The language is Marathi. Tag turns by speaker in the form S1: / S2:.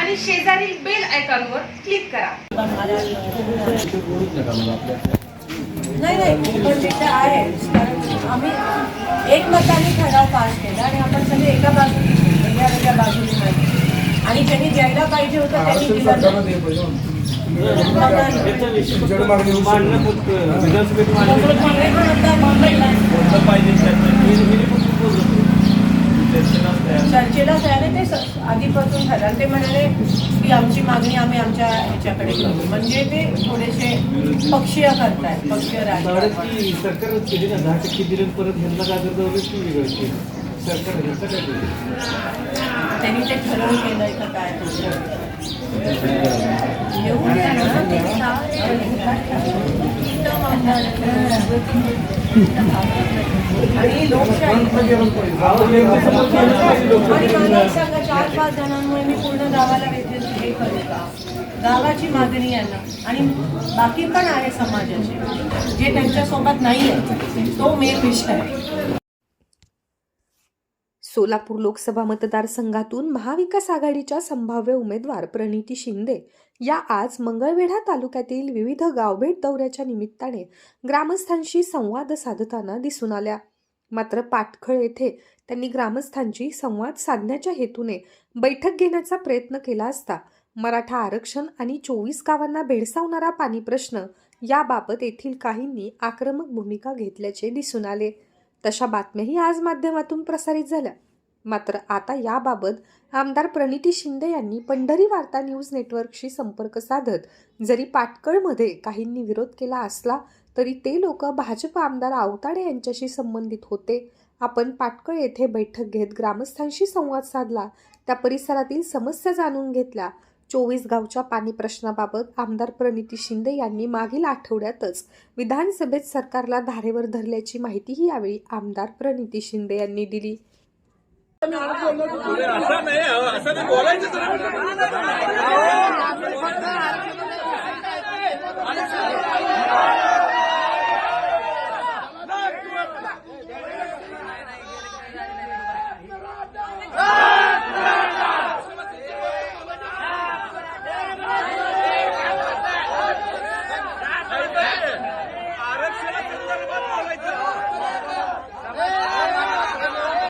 S1: आणि शेजारील बेल आयकॉनवर क्लिक करा.
S2: नाही नाही पण तिथे आहे. कारण आम्ही एकमताने ठराव पास केला आणि आपण सगळे एका बाजूने वेगळ्या वेगळ्या बाजूने मांडले. आणि ज्यांनी द्यायला पाहिजे होतं त्यांनी दिलं नाही.
S3: चर्चेला
S2: आहे ते आधीपासून ठरलं. ते म्हणाले की आमची मागणी आम्ही आमच्या ह्याच्याकडे करू. म्हणजे ते थोडेसे पक्षीय करतायत पक्षीय राजकारण
S3: सरकारच केली ना दहा टक्के दिले आणि परत ह्यांना वेगळं केलं. सरकार ह्याचं काय केलं?
S2: त्यांनी ते ठरवून केलंय का काय येऊन द्या ना, ते सारे. उत्तम आमदार आणि लोकशाही. चार पाच जणांमुळे मी पूर्ण गावाला हे करू गावाची मागणी आहे ना. आणि बाकी पण आहे समाजाचे जे त्यांच्यासोबत नाही आहे तो मेन विषय आहे.
S4: सोलापूर लोकसभा मतदारसंघातून महाविकास आघाडीच्या संभाव्य उमेदवार प्रणिती शिंदे या आज मंगळवेढा तालुक्यातील विविध गावभेट दौऱ्याच्या निमित्ताने ग्रामस्थांशी संवाद साधताना दिसून आल्या. मात्र पाटखळ येथे त्यांनी ग्रामस्थांची संवाद साधण्याच्या हेतूने बैठक घेण्याचा प्रयत्न केला असता मराठा आरक्षण आणि चोवीस गावांना भेडसावणारा पाणी प्रश्न याबाबत येथील काहींनी आक्रमक भूमिका घेतल्याचे दिसून आले. तशा बातम्याही आज माध्यमातून प्रसारित झाल्या. मात्र आता याबाबत आमदार प्रणिती शिंदे यांनी पंढरी वार्ता न्यूज नेटवर्कशी संपर्क साधत जरी पाटकळमध्ये काहींनी विरोध केला असला तरी ते लोक भाजप आमदार आवताडे यांच्याशी संबंधित होते. आपण पाटकळ येथे बैठक घेत ग्रामस्थांशी संवाद साधला त्या परिसरातील समस्या जाणून घेतल्या. चोवीस गावच्या पाणी प्रश्नाबाबत आमदार प्रणिती शिंदे यांनी मागील आठवड्यातच विधानसभेत सरकारला धारेवर धरल्याची माहितीही यावेळी आमदार प्रणिती शिंदे यांनी दिली. असं नाही असं नाही बोलायचं